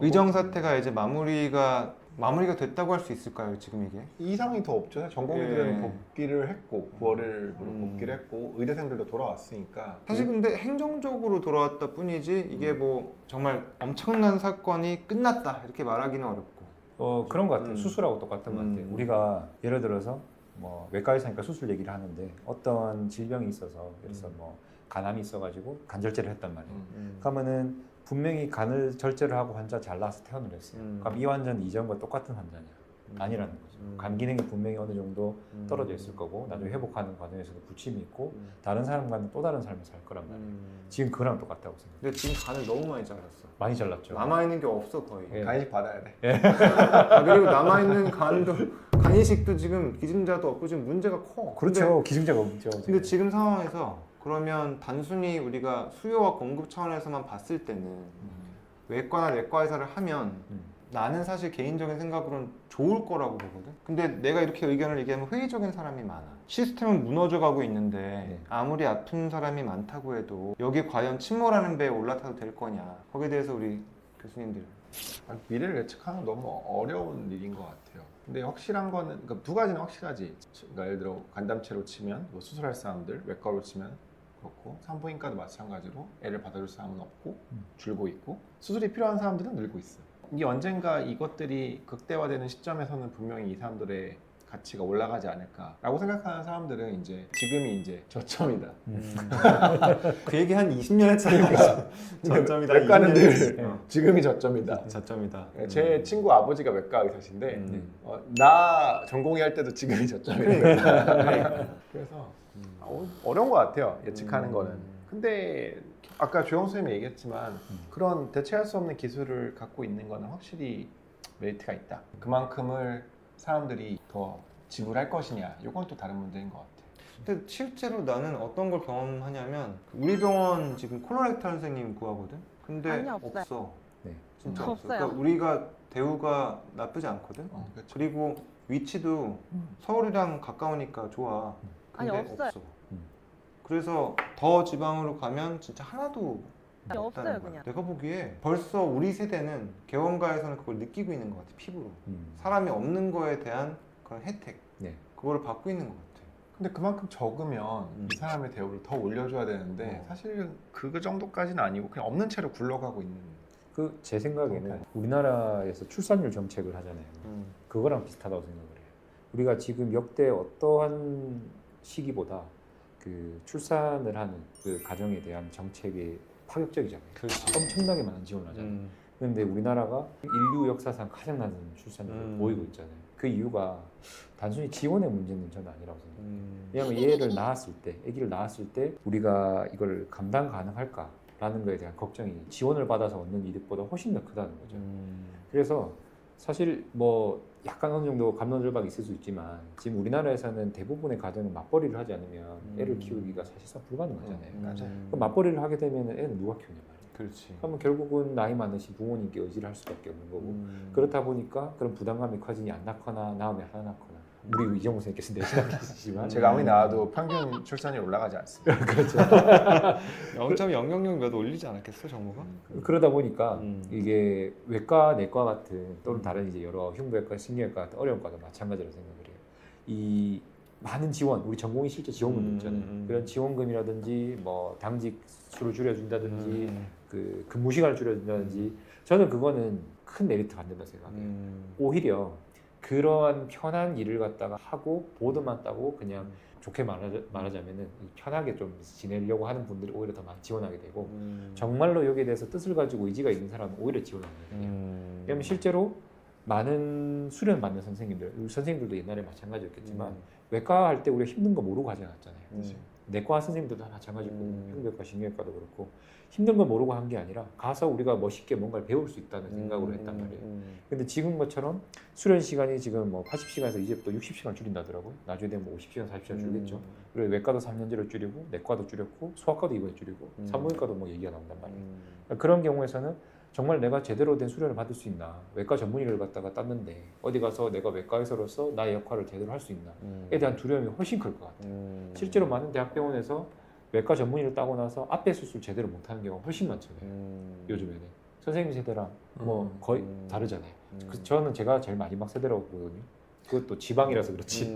의정 사태가 이제 마무리가 마무리가 됐다고 할 수 있을까요? 지금 이게? 이상이 더 없죠. 전공의들은 예. 복귀를 했고 9월을 음. 복귀를 했고 의대생들도 돌아왔으니까 사실 근데 행정적으로 돌아왔다 뿐이지 이게 뭐 정말 엄청난 사건이 끝났다 이렇게 말하기는 어렵고 어 그런 것 같아요. 음. 수술하고 똑같은 것 음. 같아요. 우리가 예를 들어서 뭐 외과 의사니까 수술 얘기를 하는데 어떤 질병이 있어서 그래서 음. 뭐 간암이 있어가지고 간절제를 했단 말이에요. 음. 그러면은 분명히 간을 절제를 하고 환자 잘 나와서 퇴원을 했어요. 음. 그럼 이 환자는 이전과 똑같은 환자냐? 아니라는 거죠. 음. 간 기능이 분명히 어느 정도 음. 떨어져 있을 거고 나중에 회복하는 과정에서도 부침이 있고 음. 다른 사람과는 또 다른 삶을 살 거란 말이에요. 음. 지금 그거랑 똑같다고 생각해요. 근데 지금 간을 너무 많이 잘랐어. 많이 잘랐죠. 남아 있는 게 없어 거의. 예. 간이식 받아야 돼. 아, 그리고 남아 있는 간도 간이식도 지금 기증자도 없고 지금 문제가 커. 그렇죠. 기증자가 없죠. 근데, 지금. 근데 지금 상황에서 그러면 단순히 우리가 수요와 공급 차원에서만 봤을 때는 외과나 내과 의사를 하면 음. 나는 사실 개인적인 생각으로는 좋을 거라고 보거든. 근데 내가 이렇게 의견을 얘기하면 회의적인 사람이 많아. 시스템은 무너져 가고 있는데 네. 아무리 아픈 사람이 많다고 해도 여기 과연 침몰하는 배에 올라타도 될 거냐. 거기에 대해서 우리 교수님들. 아, 미래를 예측하는 건 너무 어려운 일인 것 같아요. 근데 확실한 거는 그러니까 두 가지는 확실하지. 그러니까 예를 들어 간담체로 치면 뭐 수술할 사람들, 외과로 치면 그렇고 산부인과도 마찬가지로 애를 받아줄 사람은 없고 음. 줄고 있고 수술이 필요한 사람들은 늘고 있어요. 이게 언젠가 이것들이 극대화되는 시점에서는 분명히 이 사람들의 가치가 올라가지 않을까라고 생각하는 사람들은 이제 지금이 이제 저점이다. 음. 그 얘기 한 20년 했잖아요. 저점이다. 외과는 20년 늘 했어요. 어. 지금이 저점이다. 저점이다. 제 친구 아버지가 외과 의사신데 음. 어, 나 전공의 할 때도 지금이 저점이에요. 그래서 아, 어- 어려운 것 같아요 예측하는 음. 거는. 근데 아까 조영 선생님이 얘기했지만 음. 그런 대체할 수 없는 기술을 갖고 있는 거는 확실히 메리트가 있다. 그만큼을 사람들이 더 지불할 것이냐, 이건 또 다른 문제인 것 같아요. 근데 실제로 나는 어떤 걸 경험하냐면 우리 병원 지금 콜로렉탈 선생님 구하거든. 근데 아니요, 없어요. 없어. 네. 진짜 음. 없어. 없어요. 그러니까 우리가 대우가 나쁘지 않거든. 어, 그렇죠. 그리고 위치도 음. 서울이랑 가까우니까 좋아. 아니, 근데 없어요. 없어. 음. 그래서 더 지방으로 가면 진짜 하나도 아니, 없다는 없어요, 거야. 그냥. 내가 보기에 벌써 우리 세대는 개원가에서는 그걸 느끼고 있는 것 같아. 피부로. 음. 사람이 없는 거에 대한 그런 혜택. 네. 그거를 받고 있는 것 같아. 근데 그만큼 적으면 음. 이 사람의 대우를 더 올려줘야 되는데 어. 사실은 그 정도까지는 아니고 그냥 없는 채로 굴러가고 있는. 그 제 생각에는. 우리나라에서 출산율 정책을 하잖아요. 음. 그거랑 비슷하다고 생각을 해요. 우리가 지금 역대 어떠한 시기보다 그 출산을 하는 그 가정에 대한 정책이 파격적이잖아요. 그렇지. 엄청나게 많은 지원을 하잖아요. 음. 그런데 우리나라가 인류 역사상 가장 낮은 출산율을 음. 보이고 있잖아요. 그 이유가 단순히 지원의 문제는 저는 아니라고 생각해요. 음. 왜냐하면 얘를 낳았을 때, 아기를 낳았을 때 우리가 이걸 감당 가능할까라는 거에 대한 걱정이 지원을 받아서 얻는 이득보다 훨씬 더 크다는 거죠. 음. 그래서 사실 뭐 약간 어느 정도 감론절박이 있을 수 있지만 지금 우리나라에서는 대부분의 가정은 맞벌이를 하지 않으면 애를 음. 키우기가 사실상 불가능하잖아요. 음. 맞아요. 그럼 맞벌이를 하게 되면 애는 누가 키우냐 말이에요. 그렇지. 그러면 결국은 나이 많으신 부모님께 의지를 할 수밖에 없는 거고 음. 그렇다 보니까 그런 부담감이 커지니 안 낳거나 낳으면 하나 낳거나 우리 이정우 선생님께서 내신하시지만 제가 아무리 나와도 평균 출산율 올라가지 않습니다. 그렇죠. 0.000 몇 올리지 않았겠어 정모가? 그러다 보니까 음. 이게 외과, 내과 같은 또는 다른 이제 여러 흉부외과, 신경외과 같은 어려운 과도 마찬가지로 생각을 해요. 이 많은 지원, 우리 전공이 실제 지원금도 음, 있잖아요. 음, 음. 그런 지원금이라든지 뭐 당직 수를 줄여준다든지 음. 그 근무 시간을 줄여준다든지 저는 그거는 큰 메리트가 안 된다 생각해요. 음. 오히려 그러한 편한 일을 갖다가 하고 보드만 따고 그냥 음. 좋게 말하자, 말하자면은 편하게 좀 지내려고 하는 분들이 오히려 더 많이 지원하게 되고 음. 정말로 여기에 대해서 뜻을 가지고 의지가 있는 사람은 오히려 지원하는 거예요. 음. 왜냐하면 실제로 많은 수련 받는 선생님들, 우리 선생님들도 옛날에 마찬가지였겠지만 외과 할 때 우리가 힘든 거 모르고 가지 않았잖아요. 음. 내과 선생님들도 다 마찬가지고 음. 흉부외과, 신경외과도 그렇고 힘든 걸 모르고 한 게 아니라 가서 우리가 멋있게 뭔가를 배울 수 있다는 생각으로 했단 음. 말이에요. 음. 근데 지금 것처럼 수련 시간이 지금 뭐 80시간에서 이제부터 60시간 줄인다더라고요. 나중에 되면 뭐 50시간, 40시간 줄겠죠. 음. 그리고 외과도 3년제로 줄이고 내과도 줄였고 소아과도 이번에 줄이고 음. 산부인과도 뭐 얘기가 나온단 말이에요. 음. 그러니까 그런 경우에서는 정말 내가 제대로 된 수련을 받을 수 있나 외과 전문의를 갖다가 땄는데 어디 가서 내가 외과 의사로서 나의 역할을 제대로 할 수 있나에 음. 대한 두려움이 훨씬 클 것 같아요. 음. 실제로 많은 대학병원에서 외과 전문의를 따고 나서 앞에 수술 제대로 못하는 경우가 훨씬 많잖아요. 음. 요즘에는 선생님 세대랑 뭐 음. 거의 음. 다르잖아요. 음. 그 저는 제가 제일 마지막 세대라고 보거든요. 그것도 지방이라서 그렇지.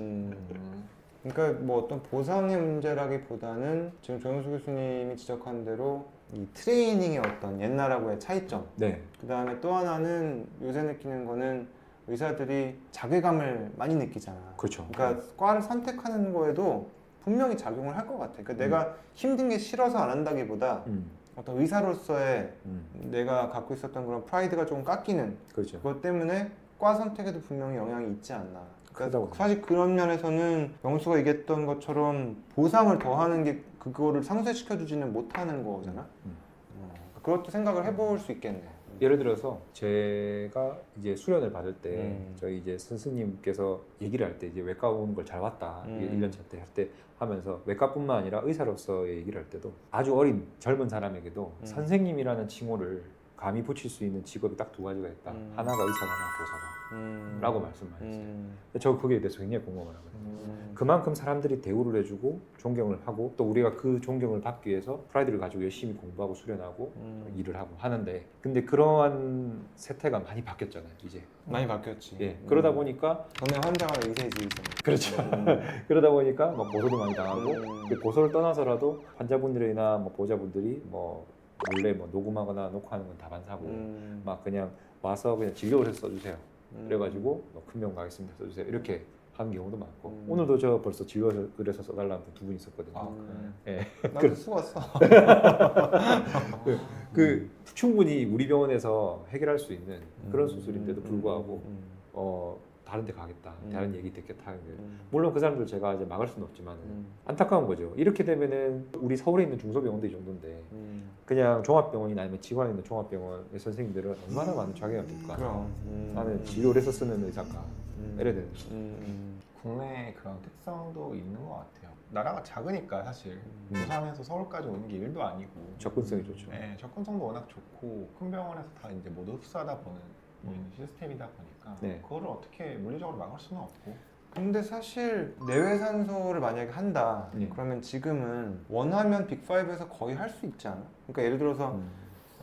음. 음. 그러니까 뭐 어떤 보상의 문제라기보다는 지금 조영수 교수님이 지적한 대로 이 트레이닝의 어떤 옛날하고의 차이점 네. 그 다음에 또 하나는 요새 느끼는 거는 의사들이 자괴감을 많이 느끼잖아 그렇죠. 그러니까 과를 선택하는 거에도 분명히 작용을 할 것 같아 그러니까 내가 힘든 게 싫어서 안 한다기보다 음, 어떤 의사로서의 음, 내가 갖고 있었던 그런 프라이드가 조금 깎이는 그렇죠. 그것 때문에 과 선택에도 분명히 영향이 있지 않나. 그러니까 크다고 사실 그런 면에서는 명수가 얘기했던 것처럼 보상을 더하는 게 그거를 상쇄시켜 주지는 못하는 거잖아. 음. 어, 그것도 생각을 해볼 수 있겠네. 예를 들어서 제가 이제 수련을 받을 때 음. 저희 이제 스승님께서 얘기를 할 때 이제 외과 오는 걸 잘 왔다 음. 일 1년차 때 할 때 하면서 외과뿐만 아니라 의사로서의 얘기를 할 때도 아주 어린 젊은 사람에게도 음. 선생님이라는 칭호를 감히 붙일 수 있는 직업이 딱 두 가지가 있다. 음. 하나가 의사가 하나가 교사가. 음. 라고 말씀 많이 했어요. 음. 저 거기에 대해서 굉장히 공감을 하거든요. 음. 그만큼 사람들이 대우를 해주고 존경을 하고 또 우리가 그 존경을 받기 위해서 프라이드를 가지고 열심히 공부하고 수련하고 음. 일을 하고 하는데 근데 그러한 세태가 많이 바뀌었잖아요 이제 많이 바뀌었지. 예 음. 그러다 보니까 전에 환자가 의사주의잖아. 그렇죠. 음. 그러다 보니까 막 고소도 많이 당하고 음. 그 고소를 떠나서라도 환자분들이나 뭐 보호자분들이 뭐 몰래 뭐 녹음하거나 녹화하는 건 다 반사고 음. 막 그냥 와서 그냥 진료를 써주세요 음. 그래가지고 뭐 큰병 가겠습니다 써주세요 이렇게 하는 경우도 많고 음. 오늘도 저 벌써 진료를 해서 써달라는 분 두 분 있었거든요 아, 음. 예. 나도 쓰웠어. 그 충분히 우리 병원에서 해결할 수 있는 그런 음. 수술인데도 불구하고 음. 어 다른 데 가겠다 음. 다른 얘기 듣겠다 음. 물론 그 사람들 제가 이제 막을 수는 없지만 음. 안타까운 거죠 이렇게 되면은 우리 서울에 있는 중소병원도 이 정도인데 음. 그냥 종합병원이나 아니면 지관에 있는 종합병원의 선생님들은 얼마나 많은 들까 그럼. 음. 나는 진료를 해서 쓰는 의사가 음. 이래야 되는 음. 음. 국내에 그런 특성도 있는 것 같아요. 나라가 작으니까 사실 음. 부산에서 서울까지 오는 게 일도 아니고 접근성이 좋죠 네, 접근성도 워낙 좋고 큰 병원에서 다 이제 모두 흡수하다 보는 보이는 시스템이다 보니까 네. 그거를 어떻게 물리적으로 막을 수는 없고 근데 사실 내외산소를 만약에 한다 네. 그러면 지금은 원하면 빅5에서 거의 할 수 있지 않아? 그러니까 예를 들어서 음.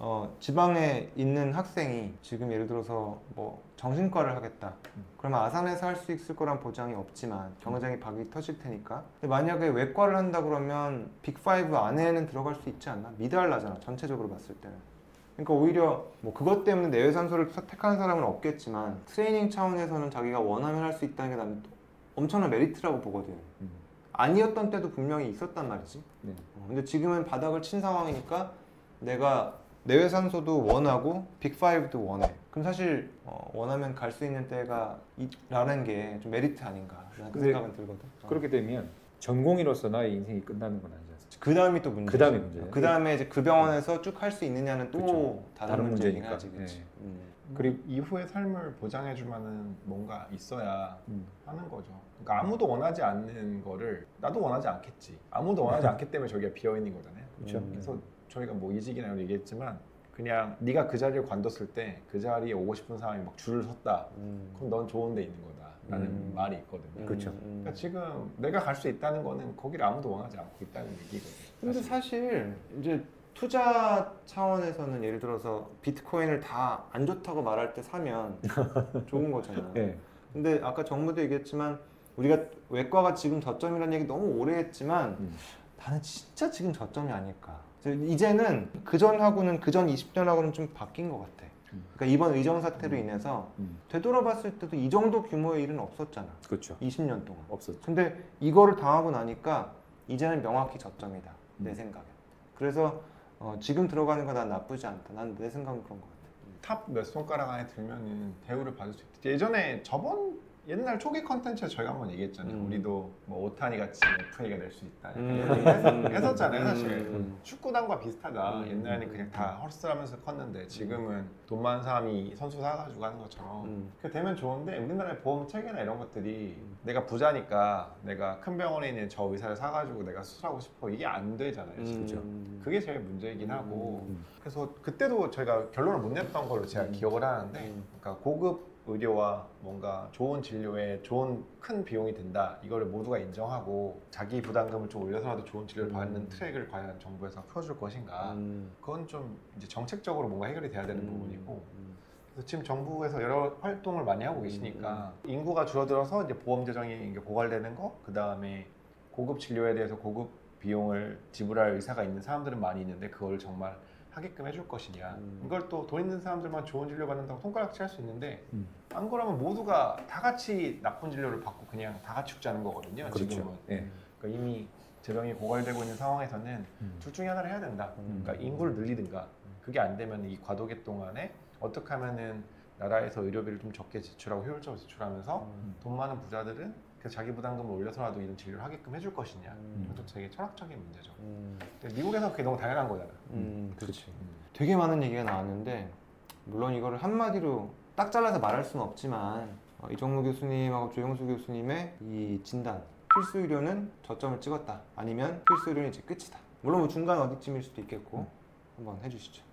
어, 지방에 있는 학생이 지금 예를 들어서 뭐 정신과를 하겠다 음. 그러면 아산에서 할 수 있을 거란 보장이 없지만 경쟁이 박이 터질 테니까 근데 만약에 외과를 한다 그러면 빅5 안에는 들어갈 수 있지 않나? 미달나잖아 전체적으로 봤을 때는 그러니까 오히려 뭐 그것 때문에 내외산소를 선택하는 사람은 없겠지만 트레이닝 차원에서는 자기가 원하면 할 수 있다는 게 나는 또 엄청난 메리트라고 보거든 음. 아니었던 때도 분명히 있었단 말이지 네. 어, 근데 지금은 바닥을 친 상황이니까 내가 내외산소도 원하고 빅5도 원해 그럼 사실 어, 원하면 갈 수 있는 때가 있라는 게 좀 메리트 아닌가 그 생각은 들거든 어. 그렇게 되면 전공의로서 나의 인생이 끝나는 건 아니지? 그 다음이 또 문제 그 다음이 문제예요. 그 다음에 이제 그 병원에서 쭉 할 수 있느냐는 또 그쵸. 다른, 다른 문제이긴 문제니까. 하지 그치? 네. 음. 그리고 이후의 삶을 보장해줄 만한 뭔가 있어야 음. 하는 거죠. 그러니까 아무도 원하지 않는 거를 나도 원하지 않겠지. 아무도 원하지 않기 때문에 저기가 비어 있는 거잖아요. 그렇죠. 음. 그래서 저희가 뭐 이직이나 이런 거 얘기했지만 그냥 네가 그 자리를 관뒀을 때 그 자리에 오고 싶은 사람이 막 줄을 섰다. 음. 그럼 넌 좋은 데 있는 거다 라는 음. 말이 있거든요. 그렇죠. 음. 그러니까 지금 내가 갈 수 있다는 거는 거기를 아무도 원하지 않고 있다는 얘기거든요. 근데 사실. 이제 투자 차원에서는 예를 들어서 비트코인을 다 안 좋다고 말할 때 사면 좋은 거잖아. 네. 근데 아까 정부도 얘기했지만 우리가 외과가 지금 저점이라는 얘기 너무 오래 했지만 음. 나는 진짜 지금 저점이 아닐까. 이제는 그전하고는 그전 20년하고는 좀 바뀐 것 같아. 음. 그러니까 이번 의정 사태로 인해서 음. 되돌아봤을 때도 이 정도 규모의 일은 없었잖아. 그렇죠. 20년 동안. 없었죠. 근데 이거를 당하고 나니까 이제는 명확히 저점이다 내 음. 생각에 그래서 어, 지금 들어가는 거 난 나쁘지 않다 난 내 생각은 그런 것 같아 탑 몇 손가락 안에 들면은 대우를 받을 수 있다. 예전에 저번 옛날 초기 컨텐츠에 저희가 한번 얘기했잖아요. 음. 우리도 뭐 오타니 같이 FA가 될 수 있다. 약간 음. 이런 얘기 했- 했었잖아요, 사실. 음. 축구단과 비슷하다. 음. 옛날에는 그냥 다 헐스하면서 컸는데 지금은 돈 많은 사람이 선수 사가지고 하는 것처럼 음. 그렇게 되면 좋은데 우리나라의 보험 체계나 이런 것들이 음. 내가 부자니까 내가 큰 병원에 있는 저 의사를 사가지고 내가 수술하고 싶어 이게 안 되잖아요. 진짜. 음. 그게 제일 문제이긴 하고 음. 그래서 그때도 저희가 결론을 못 냈던 걸로 제가 음. 기억을 하는데 음. 그러니까 고급 의료와 뭔가 좋은 진료에 좋은 큰 비용이 든다 이거를 모두가 인정하고 자기 부담금을 좀 올려서라도 좋은 진료를 음. 받는 트랙을 과연 정부에서 펴줄 것인가 음. 그건 좀 이제 정책적으로 뭔가 해결이 돼야 되는 부분이고 음. 그래서 지금 정부에서 여러 활동을 많이 하고 계시니까 인구가 줄어들어서 이제 보험 재정이 이게 고갈되는 거, 그 다음에 고급 진료에 대해서 고급 비용을 지불할 의사가 있는 사람들은 많이 있는데 그걸 정말 하게끔 해줄 것이냐. 음. 이걸 또 돈 있는 사람들만 좋은 진료 받는다고 손가락질 할 수 있는데 음. 안 그러면 모두가 다 같이 나쁜 진료를 받고 그냥 다 같이 죽자는 거거든요. 지금은. 예. 그러니까 이미 재정이 고갈되고 있는 상황에서는 음. 둘 중에 하나를 해야 된다. 음. 그러니까 인구를 늘리든가 그게 안 되면 이 과도기 동안에 어떻게 하면은 나라에서 의료비를 좀 적게 지출하고 효율적으로 지출하면서 음. 돈 많은 부자들은 그 자기 부담금을 올려서라도 이런 진료를 하게끔 해줄 것이냐 음. 이것도 되게 철학적인 문제죠. 음. 근데 미국에서 그게 너무 당연한 거잖아. 음, 그렇지. 음. 되게 많은 얘기가 나왔는데 물론 이거를 한마디로 딱 잘라서 말할 수는 없지만 어, 이정무 교수님하고 조영수 교수님의 이 진단 필수 의료는 저점을 찍었다 아니면 필수 의료는 이제 끝이다 물론 뭐 중간 어디쯤일 수도 있겠고 한번 해주시죠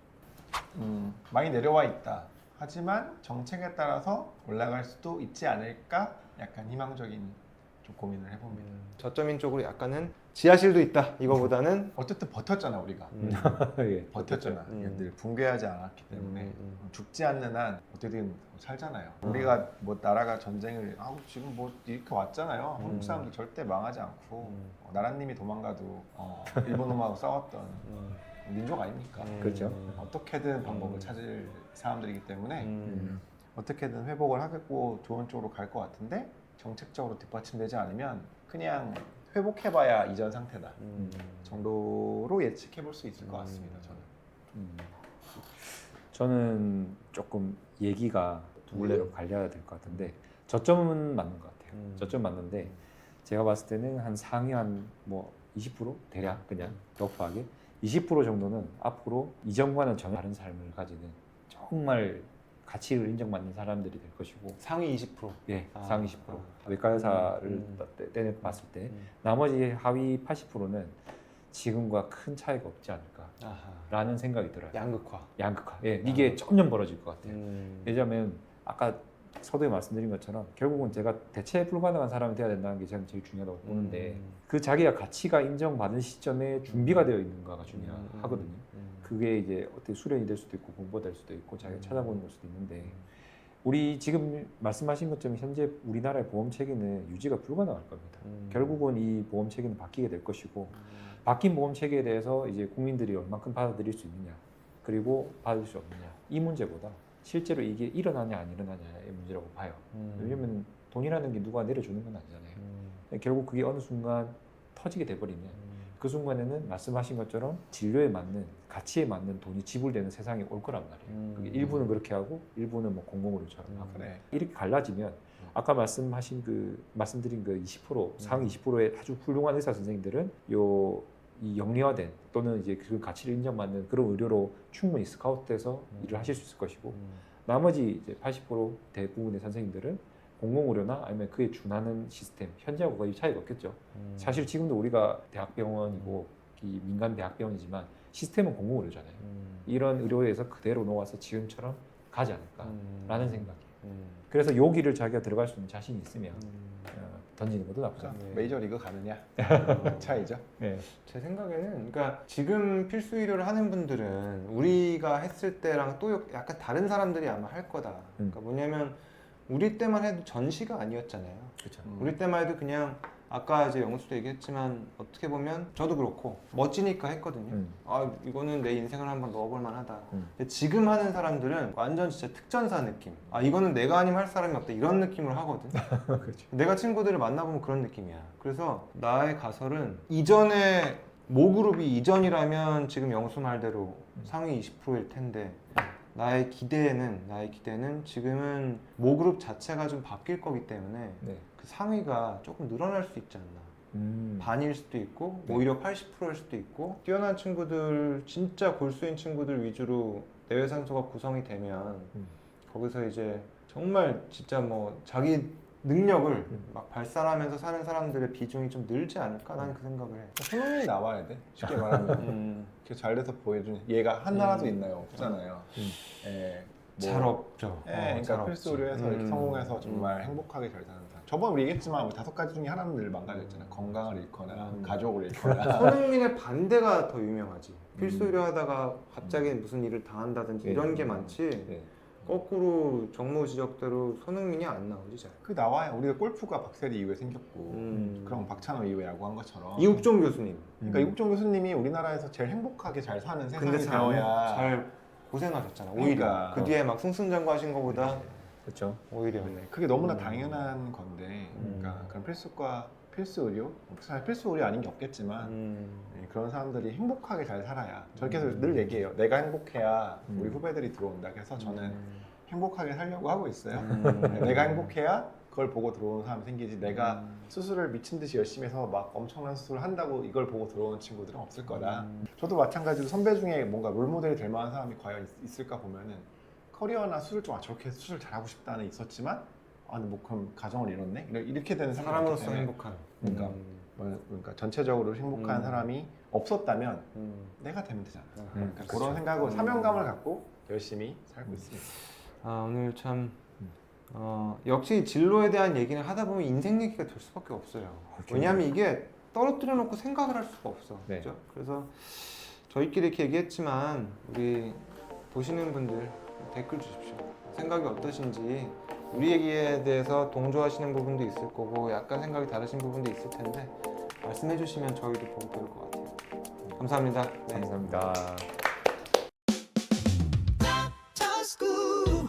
음, 많이 내려와 있다. 하지만 정책에 따라서 올라갈 수도 있지 않을까? 약간 희망적인 좀 고민을 해봅니다. 저점인 쪽으로 약간은 지하실도 있다 이거보다는 어쨌든 버텼잖아 우리가. 음, 예. 버텼잖아. 음. 늘 붕괴하지 않았기 때문에 음, 음. 죽지 않는 한 어떻게든 살잖아요. 음. 우리가 뭐 나라가 전쟁을 하고 지금 뭐 이렇게 왔잖아요. 한국 음. 사람들 절대 망하지 않고 음. 어, 나라님이 도망가도 어, 일본 놈하고 싸웠던 음, 민족 아닙니까? 음, 그렇죠. 어떻게든 방법을 음. 찾을 사람들이기 때문에 음, 어떻게든 회복을 하겠고 좋은 쪽으로 갈 것 같은데 정책적으로 뒷받침되지 않으면 그냥 회복해봐야 이전 상태다 음. 정도로 예측해 볼 수 있을 것 같습니다. 저는. 음. 저는 조금 얘기가 두 굴레로 갈려야 될 것 같은데 저점은 맞는 것 같아요. 음. 저점 맞는데 제가 봤을 때는 한 상위 한뭐 20% 대략 그냥 러프하게 20% 정도는 앞으로 이전과는 전혀 다른 삶을 가지는 정말 가치를 인정받는 사람들이 될 것이고 상위 20%예 아, 상위 10% 아. 외과 의사를 음. 떼- 떼내 봤을 때 음. 나머지 하위 80%는 지금과 큰 차이가 없지 않을까라는 아하. 생각이 들어요. 양극화 양극화. 예, 이게 점점 벌어질 것 같아요. 음. 왜냐하면 아까 서두에 말씀드린 것처럼 결국은 제가 대체 불가능한 사람이 돼야 된다는 게 저는 제일 중요하다고 보는데 음. 그 자기가 가치가 인정받은 시점에 준비가 되어 있는가가 중요하거든요. 음. 그게 이제 어떻게 수련이 될 수도 있고 공부가 될 수도 있고 자기가 음. 찾아보는 걸 수도 있는데 우리 지금 말씀하신 것처럼 현재 우리나라의 보험 체계는 유지가 불가능할 겁니다. 음. 결국은 이 보험 체계는 바뀌게 될 것이고 음. 바뀐 보험 체계에 대해서 이제 국민들이 얼만큼 받아들일 수 있느냐 그리고 받을 수 없느냐 이 문제보다 실제로 이게 일어나냐 안 일어나냐의 문제라고 봐요. 음. 왜냐면 돈이라는 게 누가 내려주는 건 아니잖아요. 음. 결국 그게 어느 순간 터지게 돼버리면 음. 그 순간에는 말씀하신 것처럼 진료에 맞는 가치에 맞는 돈이 지불되는 세상이 올 거란 말이에요. 음. 그게 일부는 그렇게 하고 일부는 뭐 공공의료처럼 음. 하고 그래. 이렇게 갈라지면 아까 말씀하신 그 말씀드린 그 20% 상위 20%의 아주 훌륭한 의사 선생님들은 요 이 영리화된 또는 이제 그 가치를 인정받는 그런 의료로 충분히 스카우트돼서 음. 일을 하실 수 있을 것이고 음. 나머지 이제 80% 대부분의 선생님들은 공공의료나 아니면 그에 준하는 시스템 현재하고 거의 차이가 없겠죠. 음. 사실 지금도 우리가 대학병원이고 이 민간 대학병원이지만 시스템은 공공의료잖아요. 음. 이런 의료에서 그대로 놓아서 지금처럼 가지 않을까라는 음. 생각이에요. 음. 그래서 여기를 자기가 들어갈 수 있는 자신이 있으면 음. 어, 던지는 것도 나쁘지 않아요. 네. 메이저 리그 가느냐 어. 차이죠. 네. 제 생각에는 그러니까 지금 필수 의료를 하는 분들은 우리가 했을 때랑 또 약간 다른 사람들이 아마 할 거다. 음. 그러니까 뭐냐면 우리 때만 해도 전시가 아니었잖아요. 그렇죠. 음. 우리 때만 해도 그냥 아까 이제 영수도 얘기했지만 어떻게 보면 저도 그렇고 멋지니까 했거든요. 음. 아 이거는 내 인생을 한번 넣어볼 만하다. 음. 근데 지금 하는 사람들은 완전 진짜 특전사 느낌. 아 이거는 내가 아니면 할 사람이 없다 이런 느낌으로 하거든. 그렇죠. 내가 친구들을 만나보면 그런 느낌이야. 그래서 나의 가설은 이전에 모 그룹이 이전이라면 지금 영수 말대로 상위 20%일 텐데 나의 기대는 나의 기대는 지금은 모그룹 자체가 좀 바뀔 거기 때문에 네. 그 상위가 조금 늘어날 수 있지 않나. 음. 반일 수도 있고 네. 오히려 80%일 수도 있고 뛰어난 친구들 진짜 골수인 친구들 위주로 내외 산소가 구성이 되면 음. 거기서 이제 정말 진짜 뭐 자기 능력을 음. 막 발산하면서 사는 사람들의 비중이 좀 늘지 않을까 나는 그 생각을 해. 손흥민이 나와야 돼. 쉽게 말하면 음. 이렇게 잘 돼서 보여주는 얘가 한 나라도 음. 있나요? 없잖아요. 음. 예. 잘 없죠. 예, 어, 그러니까 잘 필수. 의료에서 이렇게 음. 성공해서 정말 행복하게 잘 사는 사람. 저번 우리 얘기했지만 우리 다섯 가지 중에 하나는 늘 망가졌잖아 요. 건강을 잃거나 음. 가족을 잃거나. 손흥민의 반대가 더 유명하지. 필수 음. 의료 하다가 갑자기 무슨 일을 당한다든지 네. 이런 게 많지. 네. 거꾸로 정모 지적대로 손흥민이 안 나오지 잘. 그 나와요. 우리가 골프가 박세리 이후에 생겼고 음. 그럼 박찬호 이후에 야구한 것처럼. 이욱종 교수님. 그러니까 이국종 교수님이 우리나라에서 제일 행복하게 잘 사는 세상이 근데 잘, 되어야 잘 고생하셨잖아. 오히려 그러니까. 그 뒤에 막 승승장구하신 것보다 그렇죠. 오히려. 네, 그게 너무나 음. 당연한 건데 음. 그러니까 그런 필수과 필수 의료 사실 필수 의료 아닌 게 없겠지만 음. 네, 그런 사람들이 행복하게 잘 살아야 저렇게 해서 음. 늘 얘기해요 내가 행복해야 음. 우리 후배들이 들어온다 그래서 저는 음. 행복하게 살려고 하고 있어요 음. 네, 내가 행복해야 그걸 보고 들어오는 사람이 생기지 내가 음. 수술을 미친 듯이 열심히 해서 막 엄청난 수술을 한다고 이걸 보고 들어오는 친구들은 없을 거다 음. 저도 마찬가지로 선배 중에 뭔가 롤모델이 될 만한 사람이 과연 있- 있을까 보면은 커리어나 수술 좀 아, 저렇게 수술 잘하고 싶다는 있었지만 아 근데 뭐 그럼 가정을 잃었네 이렇게- 되는 사람으로서 때문에 행복한. 그러니까. 음. 뭐, 그러니까 전체적으로 행복한 음. 사람이 없었다면 음. 내가 되면 되잖아. 음, 그러니까 그렇죠. 그런 생각으로 음. 사명감을 갖고 열심히 살고 있습니다. 아 오늘 참 음. 어, 역시 진로에 대한 얘기는 하다 보면 인생 얘기가 될 수밖에 없어요. 왜냐하면 이게 떨어뜨려 놓고 생각을 할 수가 없어. 네. 그죠? 그래서 저희끼리 이렇게 얘기했지만 우리 보시는 분들 댓글 주십시오. 생각이 어떠신지 우리 얘기에 대해서 동조하시는 부분도 있을 거고 약간 생각이 다르신 부분도 있을 텐데 말씀해 주시면 저희도 보고 배울 것 같아요. 감사합니다. 네. 감사합니다. Top School.